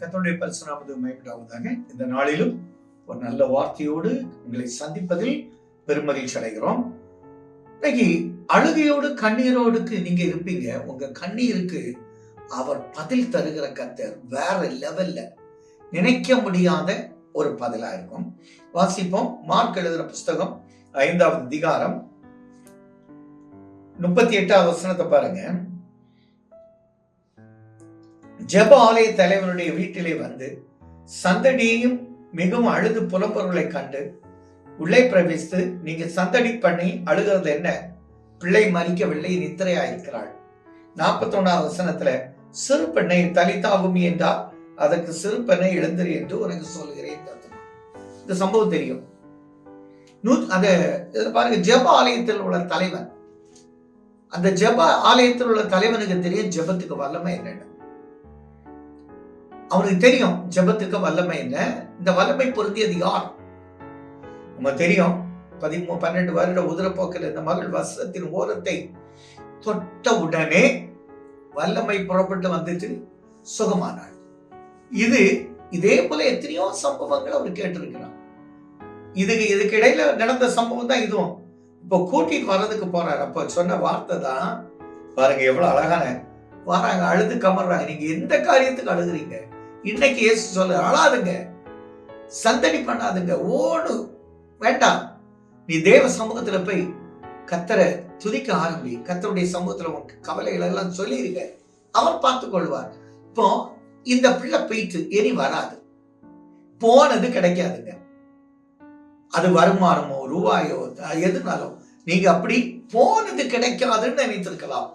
கத்தோடைய பரிசுநாமது மேம்படாவதாக இந்த நாளிலும் ஒரு நல்ல வார்த்தையோடு உங்களை சந்திப்பதில் பெருமகிழ்ச்சி அடைகிறோம். இன்னைக்கு அழுகையோடு கண்ணீரோடுக்கு நீங்க இருப்பீங்க. உங்க கண்ணீருக்கு அவர் பதில் தருகிற கத்தர் வேற லெவல்ல நினைக்க முடியாத ஒரு பதிலா இருக்கும். வாசிப்போம். மார்க் எழுதுற புஸ்தகம் ஐந்தாவது அதிகாரம் முப்பத்தி எட்டாவது வசனத்தை பாருங்க. ஜெப ஆலய தலைவனுடைய வீட்டிலே வந்து சந்தடியையும் மிகவும் அழுது புலம்பொருளை கண்டு உள்ளே பிரவேசித்து நீங்க சந்தடி பண்ணி அழுகிறது என்ன? பிள்ளை மறிக்கவில்லை நித்திரையாயிருக்கிறாள். நாற்பத்தி ஒன்னாவது வசனத்துல சிறு பெண்ணை தலித்தாகும் என்றால் அதற்கு சிறு பெண்ணை எழுந்திரு என்று உனக்கு சொல்லுகிறேன். இந்த சம்பவம் தெரியும். நூ அந்த பாருங்க ஜெப ஆலயத்தில் உள்ள தலைவன் அந்த ஜெப ஆலயத்தில் உள்ள தலைவனுக்கு தெரியும் ஜெபத்துக்கு வல்லமை என்னென்ன. அவனுக்கு தெரியும் ஜெபத்துக்கு வல்லமை என்ன. இந்த வல்லமை பொருந்தியது யார்? நம்ம தெரியும் பதிமூ பன்னெண்டு வருட உதிரப்போக்கில் இந்த மகள் வசத்தின் ஓரத்தை தொட்ட உடனே வல்லமை புறப்பட்டு வந்துட்டு சுகமானாள். இது இதே போல எத்தனையோ சம்பவங்கள் அவர் கேட்டிருக்கிறார். இதுக்கு இதுக்கு இடையில நடந்த சம்பவம் தான் இதுவும். இப்போ கூட்டிட்டு வர்றதுக்கு போறாரு. அப்போ சொன்ன வார்த்தை தான் பாருங்க எவ்வளவு அழகான. வராங்க அழுது கமர்றாங்க. நீங்க எந்த காரியத்துக்கு அழுகுறீங்க? இன்னைக்கு இயேசு சொல்ல அழாதுங்க சந்தடி பண்ணாதுங்க ஓடு வேண்டாம். நீ தேவ சமூகத்துல போய் கத்தரை துதிக்க ஆரம்பி கத்தருடைய சமூகத்துல உன் கவலைகள் எல்லாம் சொல்லியிருக்க அவர் பார்த்து கொள்வார். இப்போ இந்த பிள்ளை போயிட்டு இனி வராது. போனது கிடைக்காதுங்க. அது வருமானமோ ரூபாயோ எதுனாலும் நீங்க அப்படி போனது கிடைக்காதுன்னு நினைத்திருக்கலாம்.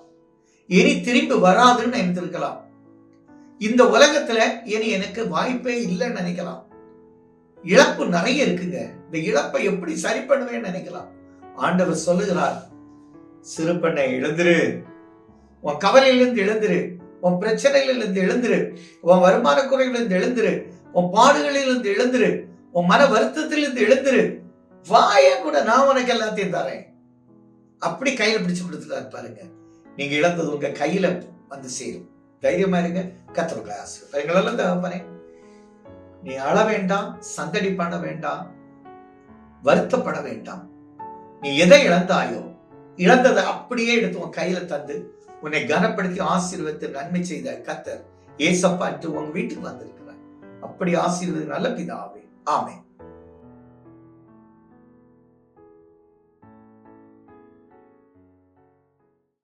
இனி திரும்பி வராதுன்னு நினைத்திருக்கலாம். இந்த உலகத்துல இனி எனக்கு வாய்ப்பே இல்லைன்னு நினைக்கலாம். இழப்பு நிறைய இருக்குங்க. இந்த இழப்பை எப்படி சரி பண்ணுவேன்னு நினைக்கலாம். ஆண்டவர் சொல்லுகிறார் சிறுபெண்ணை எழுந்திரு உன் கவலையிலிருந்து இழந்துரு உன் பிரச்சனையிலிருந்து எழுந்துரு. உன் வருமான குறையிலிருந்து எழுந்துரு. உன் பாடுகளிலிருந்து எழுந்துரு. உன் மன வருத்தத்திலிருந்து எழுந்துரு. வாய கூட நான் உனக்கு எல்லாத்தையும் தரேன். அப்படி கையில பிடிச்சு கொடுத்துட்டாரு பாருங்க. நீங்க இழந்தது உங்க கையில வந்து சேரும். தைரியமா இருங்க. கத்தவர்களை ஆசை எங்களெல்லாம் தகப்பனே நீ அழ வேண்டாம் சந்தடி பண்ண வேண்டாம் வருத்தப்பட வேண்டாம். நீ எதை இழந்தாயோ இழந்ததை அப்படியே எடுத்து உன் கையில தந்து உன்னை கனப்படுத்தி ஆசீர்வதித்து நன்மை செய்த கத்தர் ஏசப்பா என்று உங்க வீட்டுக்கு வந்திருக்கிறார். அப்படி ஆசீர்வது நல்ல பிதாவே. ஆமே